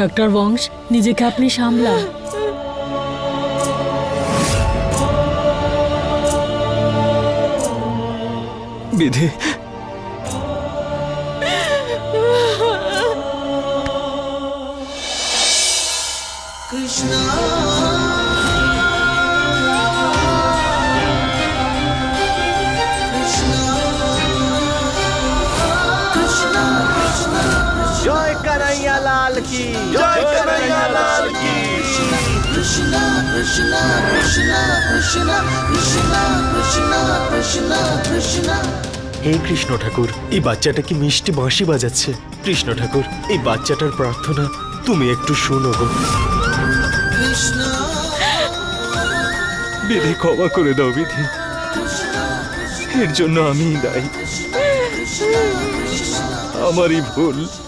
Doctor বংশ নিজেকে আপনি সামলা বিধি। জয় হে কৃষ্ণ ঠাকুর এই বাচ্চাটা কি মিষ্টি বাঁশি বাজাচ্ছে? কৃষ্ণ ঠাকুর এই বাচ্চাটার প্রার্থনা তুমি একটু শোনো গো। বিধি ক্ষমা করে দাও বিধি। এর জন্য আমিই দায়ী। আমারই ভুল।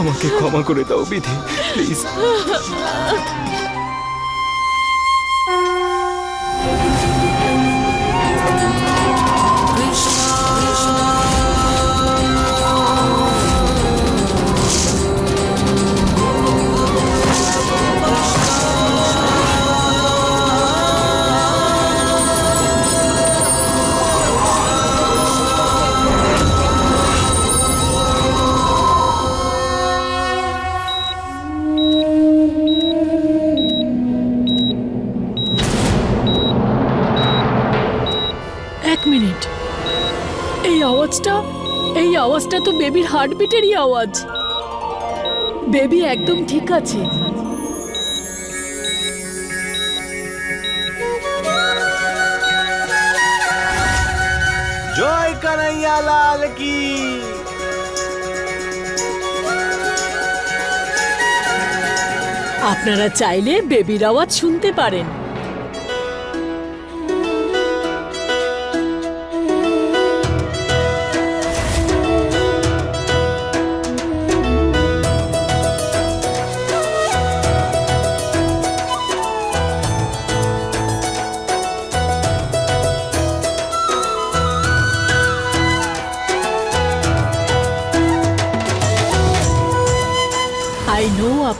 আমাকে ক্ষমা করে দাও বিধি। প্লিজ। হার্টবিটেরই আওয়াজ। বেবি একদম ঠিক আছে। জয় কানাইয়া লাল কি। আপনারা চাইলে বেবির আওয়াজ শুনতে পারেন।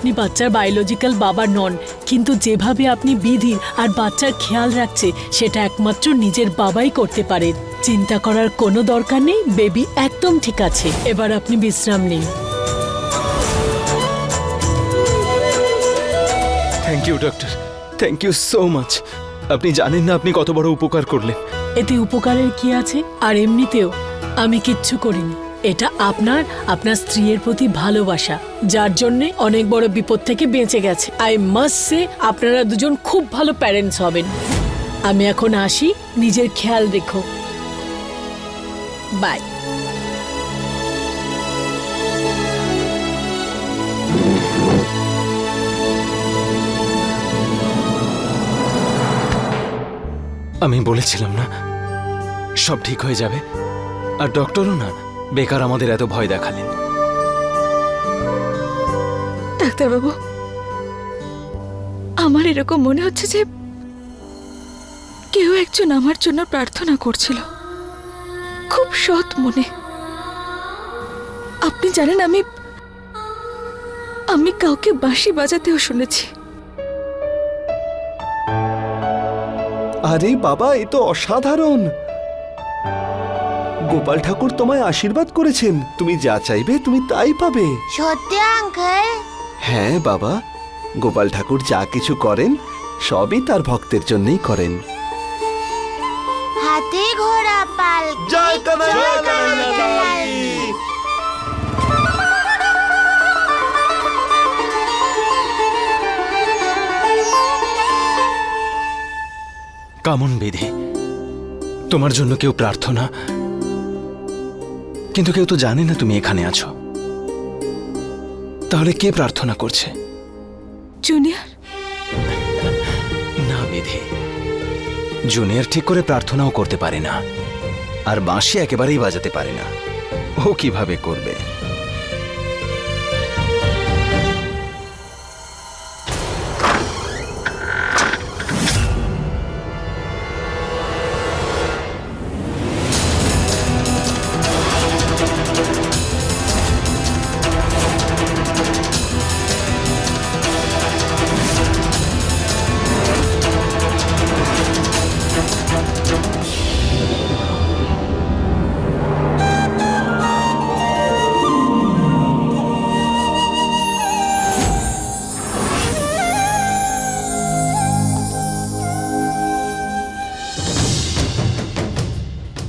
আপনি বাচ্চার বায়োলজিক্যাল বাবা নন কিন্তু যেভাবে আপনি বিধির আর বাচ্চার খেয়াল রাখছে সেটা একমাত্র নিজের বাবাই করতে পারে। চিন্তা করার কোনো দরকার নেই বেবি একদম ঠিক আছে। এবার আপনি বিশ্রাম নিন। Thank you doctor thank you so much আপনি জানেন না আপনি কত বড় উপকার করলেন। এতে উপকারের কি আছে? আর এমনিতেও আমি কিচ্ছু করিনি। এটা আপনার আপনার স্ত্রীর প্রতি ভালোবাসা, যার জন্যে অনেক বড় বিপদ থেকে বেঁচে গেছে। আই মাস্ট সে আপনারা দুজন খুব ভালো প্যারেন্টস হবেন। আমি এখন আসি, নিজের খেয়াল রেখো। বাই আমি বলেছিলাম না, সব ঠিক হয়ে যাবে। আর ডক্টরও না। বেকার আমাদের এত ভয় দেখালেন। ডাক্তারবাবু আমার এরকম মনে হচ্ছে যে কেউ একজন আমার জন্য প্রার্থনা করছিল। খুব সৎ মনে। আপনি জানেন আমি আমি কাউকে বাঁশি বাজাতেও শুনেছি। আরে বাবা এ তো অসাধারণ! গোপাল ঠাকুর তোমায় আশীর্বাদ করেছেন। তুমি যা চাইবে তুমি তাই পাবে। সত্যি আঙ্কেল? হ্যাঁ বাবা। গোপাল ঠাকুর যা কিছু করেন সবই তার ভক্তের জন্যই করেন। হাতি ঘোড়া পাল জয় কানাইয়া লাল কি। কামন বিধি তোমার জন্য কেউ প্রার্থনা কিন্তু কেউ তো জানে না তুমি এখানে আছো। তাহলে কে প্রার্থনা করছে? জুনিয়র? না বিধি। জুনিয়র ঠিক করে প্রার্থনাও করতে পারে না। আর বাঁশি একেবারেই বাজাতে পারে না। ও কীভাবে করবে?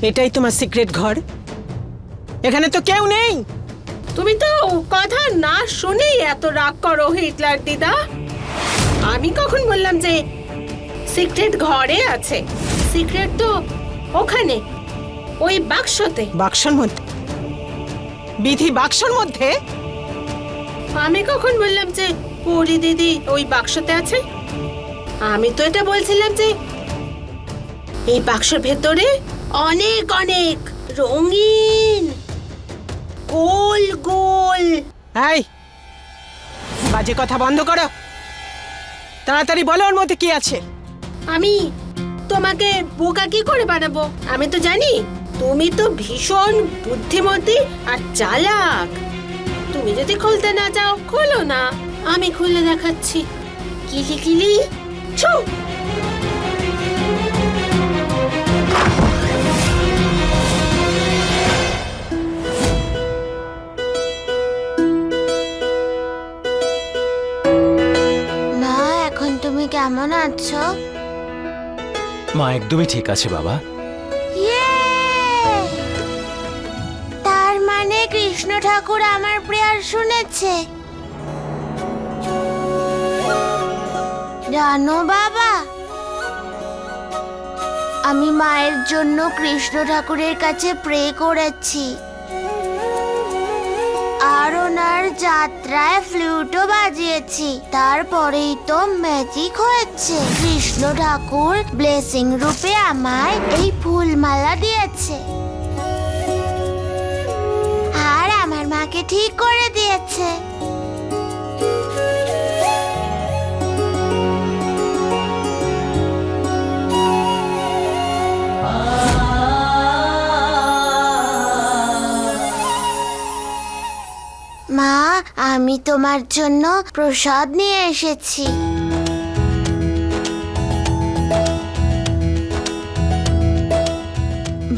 এটাই তোমার সিক্রেট ঘর? এখানে তো কেউ নেই। তুমি তো কথা না শুনেই এত রাগ করো হিটলার দিদা। আমি কখন বললাম যে সিক্রেট ঘরে আছে? সিক্রেট তো ওখানে ওই বাক্সতে। বাক্সর মধ্যে? বিধি বাক্সর মধ্যে? আমি কখন বললাম যে পরি দিদি ওই বাক্সতে আছে? আমি তো এটা বলছিলাম যে এই বাক্সর ভেতরে অনেক অনেক। রঙিন। গোল গোল। এই বাজে কথা বন্ধ করো। তাড়াতাড়ি বলো ওর মধ্যে কি আছে। আমি তোমাকে বোকা কি করে বানাবো? আমি তো জানি তুমি তো ভীষণ বুদ্ধিমতী আর চালাক। তুমি যদি খুলতে না চাও খোলো না। আমি খুলে দেখাচ্ছি। কিলি কিলি। ছু! কেমন আছো? মা একদমই ঠিক আছে বাবা। ইয়ে! তার মানে কৃষ্ণ ঠাকুর আমার প্রেয়ার শুনেছে। জানো বাবা আমি মায়ের জন্য কৃষ্ণ ঠাকুরের কাছে প্রে করেছি। আর ওনার যাত্রায় ফ্লুটও বাজিয়েছি। তারপরেই তো ম্যাজিক হয়েছে। কৃষ্ণ ঠাকুর ব্লেসিং রূপে আমায় এই ফুলমালা দিয়েছে। আর আমার মাকে ঠিক করে দিয়েছে। আমি তোমার জন্য প্রসাদ নিয়ে এসেছি।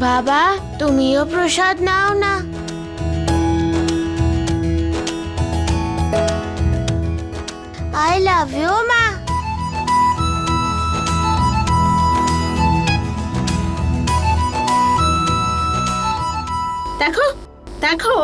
বাবা, তুমিও প্রসাদ নাও না। আই লাভ ইউ মা। দেখো দেখো।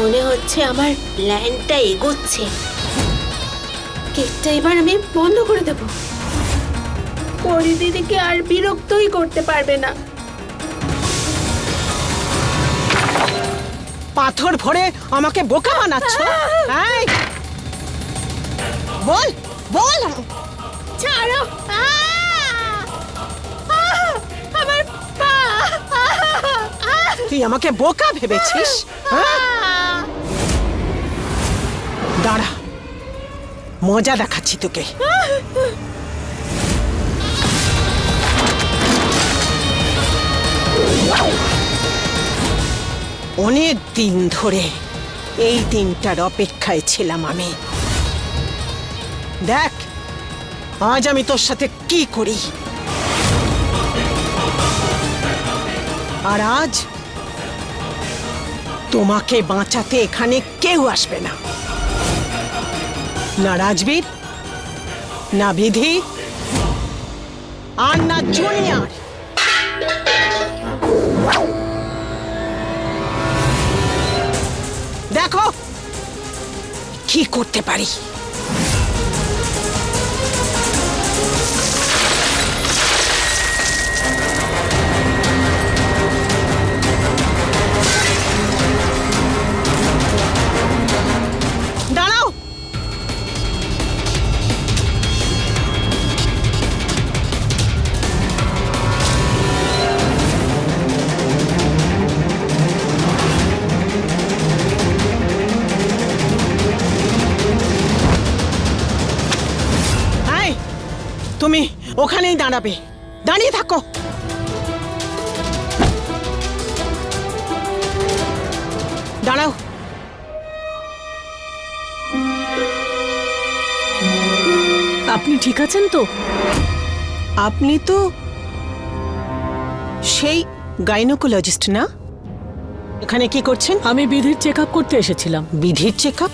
মনে হচ্ছে আমার প্ল্যানটা এগোচ্ছে কেকটা এবার আমি বন্ধ করে দেব পরি দিদিকে আর বিরক্তই করতে পারবে না পাথর ভরে আমাকে বোকা বানাচ্ছ এই! বল বল ছাড়ো আহ! আহ! আমার পা আহ! তুই আমাকে বোকা ভেবেছিস হ্যাঁ? দাঁড়া। মজা দেখাচ্ছি তোকে। অনেক দিন ধরে এই দিনটার অপেক্ষায় ছিলাম আমি। দেখ, আজ আমি তোর সাথে কি করি? আর আজ তোমাকে বাঁচাতে এখানে কেউ আসবে না। না রাজবীর না বিধি আর না জুনিয়র। দেখো কি করতে পারি? ওখানেই দাঁড়াবে। দাঁড়িয়ে থাকো। দাঁড়াও। আপনি ঠিক আছেন তো? আপনি তো সেই গাইনোকোলজিস্ট না? এখানে কি করছেন? আমি বিধির চেক আপ করতে এসেছিলাম। বিধির চেক আপ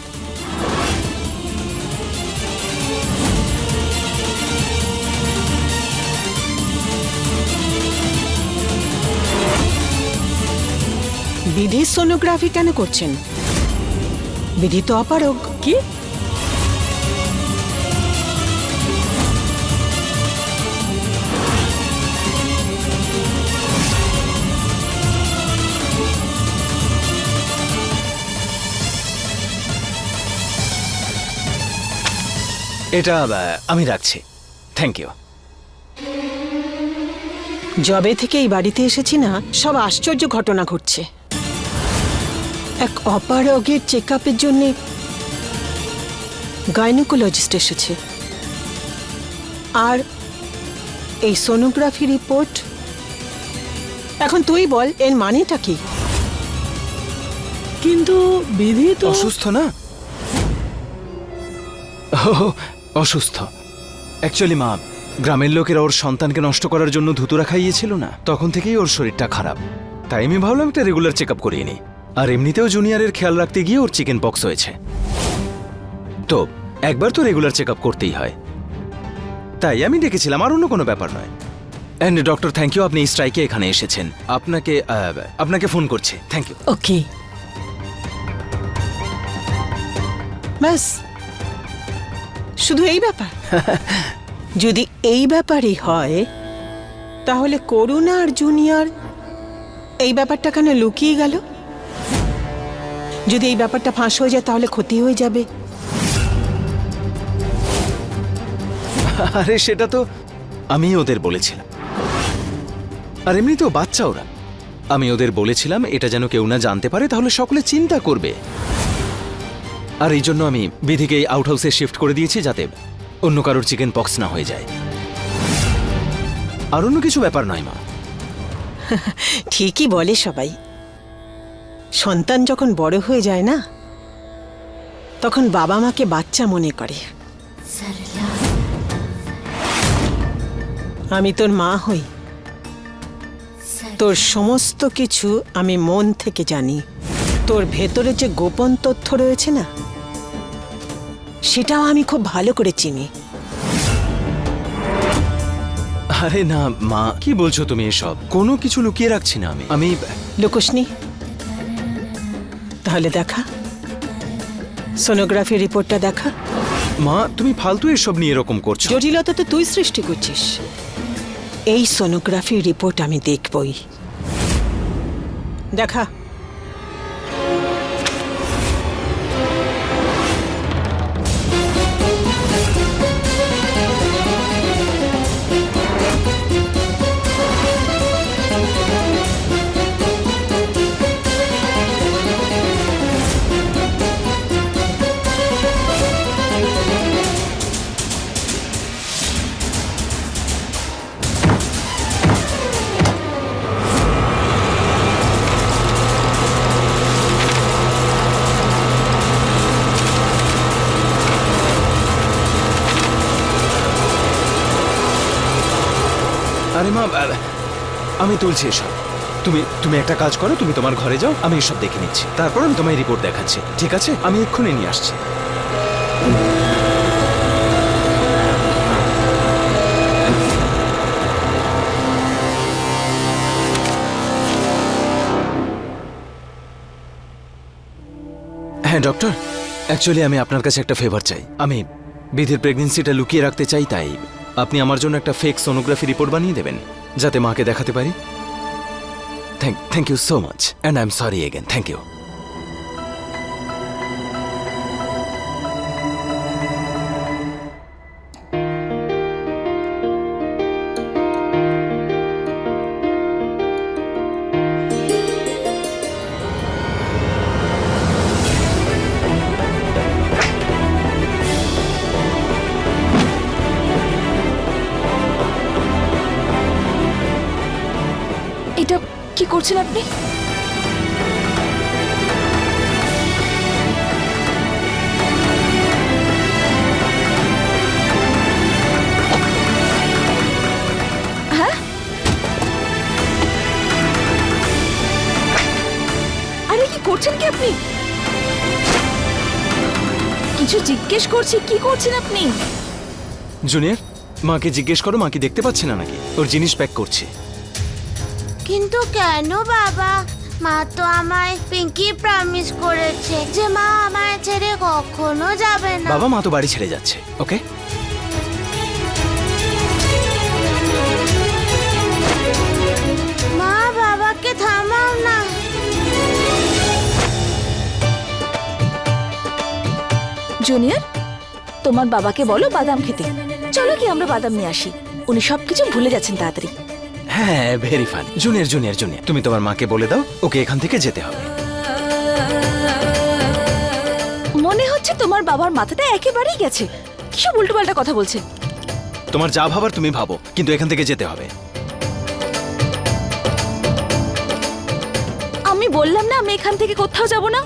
বিধির সোনোগ্রাফি কেন করছেন? বিধি তো অপারগ। কি? এটা আমি রাখছি। থ্যাংক ইউ জবে থেকে এই বাড়িতে এসেছি না সব আশ্চর্য ঘটনা ঘটছে। এক অপারগের চেক আপের জন্যে গাইনোকোলজিস্ট এসেছে। আর এই সোনোগ্রাফি রিপোর্ট এখন তুই বল এর মানেটা কি? কিন্তু বিধি তো অসুস্থ না? ও, অসুস্থ। অ্যাকচুয়ালি মা গ্রামের লোকেরা ওর সন্তানকে নষ্ট করার জন্য ধুতুরা খাইয়েছিল না। তখন থেকেই ওর শরীরটা খারাপ। তাই আমি ভাবলাম একটা রেগুলার চেক আপ করিয়ে নিই। আর এমনিতেও জুনিয়রের খেয়াল রাখতে গিয়ে ওর চিকেন পক্স হয়েছে। তো একবার তো রেগুলার চেক করতেই হয়। তাই আমি ডেকেছিলাম আর অন্য কোনো ব্যাপার নয়। অ্যান্ড ডক্টর থ্যাংক ইউ আপনি স্ট্রাইকে এখানে এসেছেন। আপনাকে আপনাকে ফোন করছে। থ্যাংক ইউ ওকে ব্যাস শুধু এই ব্যাপার? যদি এই ব্যাপারই হয় তাহলে করুণা আর জুনিয়র এই ব্যাপারটা কেন লুকিয়ে গেল? যদি এই ব্যাপারটা ফাঁস হয়ে যায় তাহলে ক্ষতি হয়ে যাবে। আরে সেটা তো আমি ওদের বলেছিলাম। আর এমনিতেও বাচ্চা ওরা। আমি ওদের বলেছিলাম এটা যেন কেউ না জানতে পারে তাহলে সকলে চিন্তা করবে। আর এই জন্য আমি বিধিকে এই আউট হাউসে শিফট করে দিয়েছি যাতে অন্য কারোর চিকেন পক্স না হয়ে যায়। আর অন্য কিছু ব্যাপার নয় মা। ঠিকই বলে সবাই। সন্তান যখন বড় হয়ে যায় না তখন বাবা মাকে বাচ্চা মনে করে। আমি তোর মা হই। তোর সমস্ত কিছু আমি মন থেকে জানি। তোর ভেতরে যে গোপন তথ্য রয়েছে না সেটাও আমি খুব ভালো করে চিনি। আরে না মা কি বলছো তুমি এসব? কোনো কিছু লুকিয়ে রাখছি না আমি। আমি লুকোসনি তাহলে দেখা। সোনোগ্রাফি রিপোর্টটা দেখা। মা তুমি ফালতু এসব নিয়ে এরকম করছ। জটিলতা তো তুই সৃষ্টি করছিস। এই সোনোগ্রাফি রিপোর্ট আমি দেখবই। দেখা। আমি তুলছি এসব। তুমি তুমি একটা কাজ করো, তুমি তোমার ঘরে যাও, আমি এসব দেখে নিচ্ছি। তারপর আমি তোমায় রিপোর্ট দেখাচ্ছি, ঠিক আছে? আমি এক্ষুনি নিয়ে আসছি। হ্যাঁ ডক্টর অ্যাকচুয়ালি আমি আপনার কাছে একটা ফেভার চাই। আমি বিধির প্রেগনেন্সিটা লুকিয়ে রাখতে চাই, তাই আপনি আমার জন্য একটা ফেক সোনোগ্রাফি রিপোর্ট বানিয়ে দেবেন। যাতে মাকে দেখাতে পারি। Thank you so much and I am sorry again thank you বলছেন আপনি? হ্যাঁ? করছেন কি আপনি? কিছু জিজ্ঞেস করছি, কি করছেন আপনি? জুনিয়র, মাকে জিজ্ঞেস করো, মা কি দেখতে পাচ্ছে না নাকি? ওর জিনিস প্যাক করছে। কিন্তু কেন বাবা? মা তো আমায় পিঙ্কি প্রমিস করেছে যে মা আমায় ছেড়ে কখনো যাবে না। বাবা মা তো বাড়ি ছেড়ে যাচ্ছে ওকে? মা বাবাকে থামাও না। জুনিয়র তোমার বাবাকে বলো বাদাম খেতে। চলো কি আমরা বাদাম নিয়ে আসি। উনি সবকিছু ভুলে যাচ্ছেন তাড়াতাড়ি। হ্যাঁ very fun junior junior junior তুমি তোমার মাকে বলে দাও ওকে এখান থেকে যেতে হবে। মনে হচ্ছে তোমার বাবার মাথাটা একেবারেই গেছে। কিসব উল্টোপাল্টা কথা বলছে? তোমার যা ভাবার তুমি ভাবো কিন্তু এখান থেকে যেতে হবে। আমি বললাম না আমি এখান থেকে কোথাও যাব না?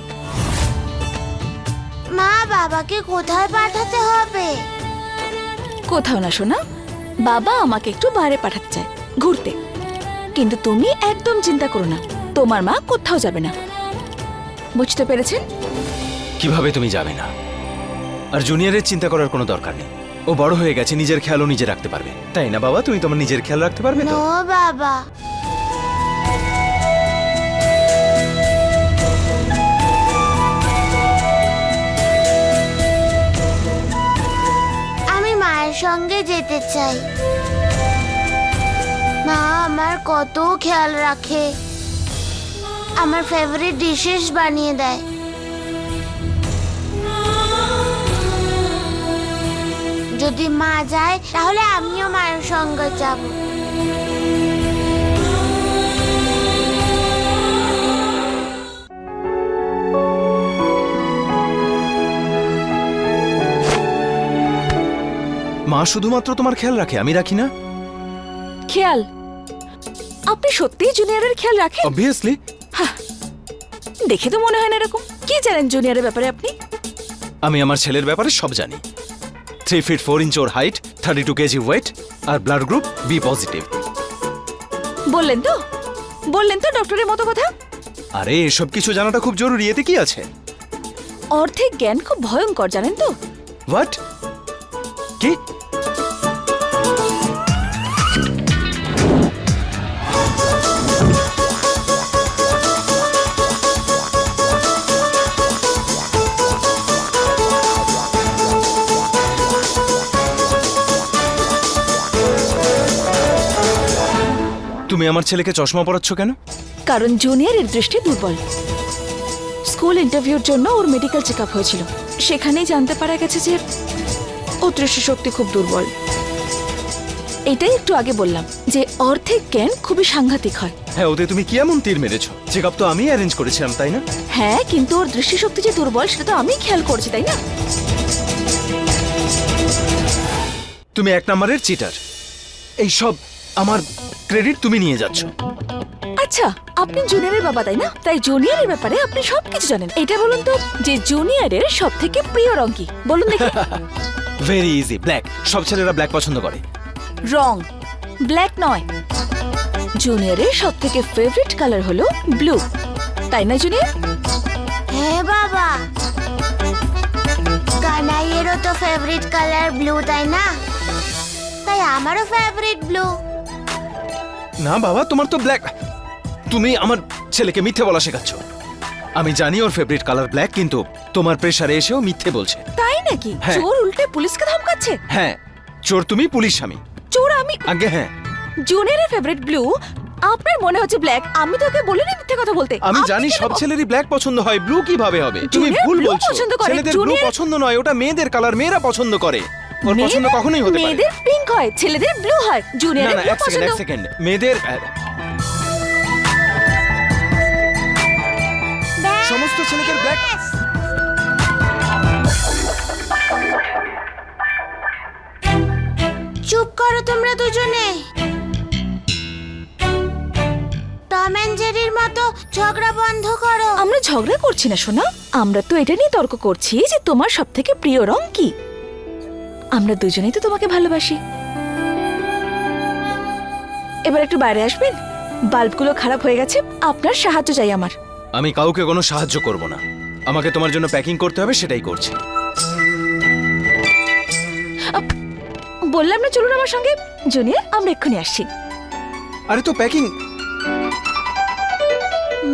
মা বাবাকে কোথায় পাঠাতে হবে? কোথাও না শোনা বাবা আমাকে একটু বাইরে পাঠাতে চায়। ঘুরতে। কিন্তু তুমি একদম চিন্তা করো না তোমার মা কোথাও যাবে না। বুঝতে পেরেছেন? কীভাবে তুমি যাবে না? আর জুনিয়রের চিন্তা করার কোনো দরকার নেই। ও বড় হয়ে গেছে নিজের খেয়ালও নিজে রাখতে পারবে। তাই না বাবা? তুমি তোমার নিজের খেয়াল রাখতে পারবে তো? নো বাবা। আমি মায়ের সঙ্গে যেতে চাই। মা আমার কত খেয়াল রাখে। আমার ফেভারিট ডিশেস বানিয়ে দেয়। যদি মা যায়, তাহলে আমিও মায়ের সঙ্গে যাব। মা শুধুমাত্র তোমার খেয়াল রাখে, আমি রাখি না? খেয়াল। আপনি সত্যিই জুনিয়রের খেয়াল রাখেন? অবভিয়াসলি দেখে তো মনে হয় না এরকম। কি জানেন জুনিয়রের ব্যাপারে আপনি? আমি আমার ছেলের ব্যাপারে সব জানি। থ্রি ফিট ফোর ইঞ্চ ওর height thirty two KG weight আর ব্লাড গ্রুপ বি পজিটিভ বললেন তো? বললেন তো ডক্টরের মতো কথা? আরে এসব কিছু জানাটা খুব জরুরি এতে কি আছে? অর্ধেক জ্ঞান খুব ভয়ঙ্কর জানেন তো? হোয়াট কি? তুমি আমার ছেলেকে চশমা পরাচ্ছ কেন? কারণ জুনিয়রের দৃষ্টি দুর্বল। স্কুল ইন্টারভিউর জন্য ওর মেডিকেল চেক হয়েছিল। সেখানেই জানতে পারা গেছে যে ওর দৃষ্টিশক্তি খুব দুর্বল। এটাই একটু আগে বললাম যে অর্ধেক জ্ঞান খুবই সাংঘাতিক হয়। হ্যাঁ ওতে তুমি কি এমন তীর মেরেছো? চেক তো আমি অ্যারেঞ্জ করেছিলাম তাই না? হ্যাঁ কিন্তু ওর দৃষ্টিশক্তি যে দুর্বল সেটা তো আমি খেয়াল করছি তাই না? তুমি এক নম্বরের চিটার এই সব আমার ক্রেডিট তুমি নিয়ে যাচ্ছ। আচ্ছা আপনি জুনিয়রের বাবা তাই না? তাই জুনিয়রের ব্যাপারে আপনি সবকিছু জানেন। এটা বলুন তো যে জুনিয়রের সব থেকে প্রিয় রং কি? বলুন দেখি। ভেরি ইজি ব্ল্যাক সব ছেলেরা ব্ল্যাক পছন্দ করে। রং। ব্ল্যাক নয়। জুনিয়রের সব থেকে ফেভারিট কালার হলো ব্লু তাই না জুনিয়র? হ্যাঁ বাবা। কানাইয়েরও তো ফেভারিট কালার ব্লু তাই না? তাই আমারও ফেভারিট ব্লু না বাবা তোমার তো ব্ল্যাক তুমি আমার ছেলেকে মিথ্যে বলা শেখাচ্ছ। আমি জানি ওর ফেভারিট কালার ব্ল্যাক কিন্তু তোমার প্রেসারে এসেও মিথ্যে বলছে। তাই নাকি? হ্যাঁ। চোর উল্টে পুলিশকে ধমকাচ্ছে? হ্যাঁ চোর তুমি পুলিশ আমি। চোর আমি? আগে হ্যাঁ। জুনিয়রের ফেভারিট ব্লু আপনার মনে হচ্ছে ব্ল্যাক আমি তো ওকে বলিনি মিথ্যে কথা বলতে। আমি আপনি জানি কেন সব ছেলেরই ব্ল্যাক পছন্দ হয় ব্লু কীভাবে হবে? তুমি জুনিয়র ভুল blue বলছো। পছন্দ করে, ছেলেদের ব্লু জুনিয়র- পছন্দ নয় ওটা মেয়েদের কালার মেয়েরা পছন্দ করে। ওর পছন্দ মেয়েদের- কখনোই হতে পারে মেয়েদের পিঙ্ক হয় ছেলেদের ব্লু হয় না জুনিয়রের না ব্লু এক সেকেন্ড পছন্দ। এক সেকেন্ড মেয়েদের সমস্ত ছেলেদের ব্ল্যাক চুপ করো তোমরা দুজনে। টম অ্যান্ড জেরির মতো ঝগড়া বন্ধ করো। আমরা ঝগড়া করছি না সোনা। আমরা তো এটা নিয়ে তর্ক করছি যে তোমার সব থেকে প্রিয় রং কি? আমরা দুজনেই তো তোমাকে ভালোবাসি। এবার একটু বাইরে আসবেন? বাল্বগুলো খারাপ হয়ে গেছে আপনার সাহায্য চাই আমার। আমি কাউকে কোনো সাহায্য করব না। আমাকে তোমার জন্য প্যাকিং করতে হবে সেটাই করছি। আপ, বললাম না চলুন আমার সঙ্গে? জুনিয়র আমরা এক্ষুনি আসছি। আরে তো প্যাকিং।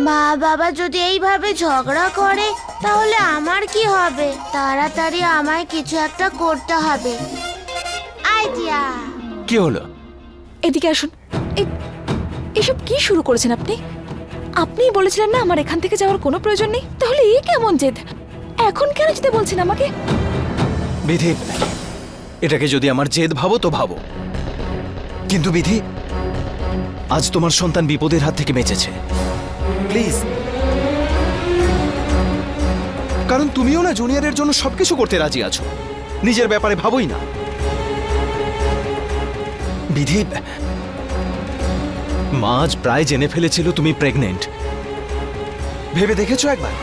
মা বাবা যদি এইভাবে ঝগড়া করে তাহলে আমার কি হবে? তাড়াতাড়ি আমায় কিছু একটা করতে হবে। আইডিয়া! কি হলো? এদিকে আসুন। এ- এসব কি শুরু করেছেন আপনি? আপনিই বলেছিলেন না আমার এখান থেকে যাওয়ার কোনো প্রয়োজন নেই? তাহলে এই কেমন জেদ? এখন কেন যেতে বলছেন আমাকে? বিধি এটাকে যদি আমার জেদ ভাবো তো ভাবো। কিন্তু বিধি আজ তোমার সন্তান বিপদের হাত থেকে বেঁচেছে। প্লিজ কারণ তুমিও না জুনিয়রের জন্য সবকিছু করতে রাজি আছো। নিজের ব্যাপারে ভাবোই না। বিধি, মা আজ প্রায় জেনে ফেলেছিল তুমি প্রেগনেন্ট ভেবে দেখেছ একবার?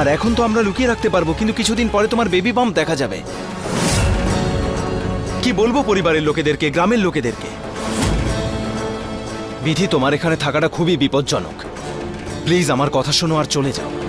আর এখন তো আমরা লুকিয়ে রাখতে পারব, কিন্তু কিছুদিন পরে তোমার বেবি বাম্প দেখা যাবে। কি বলব পরিবারের লোকেদেরকে, গ্রামের লোকেদেরকে? বিধি তোমার এখানে থাকাটা খুবই বিপজ্জনক। প্লিজ আমার কথা শোনো আর চলে যাও।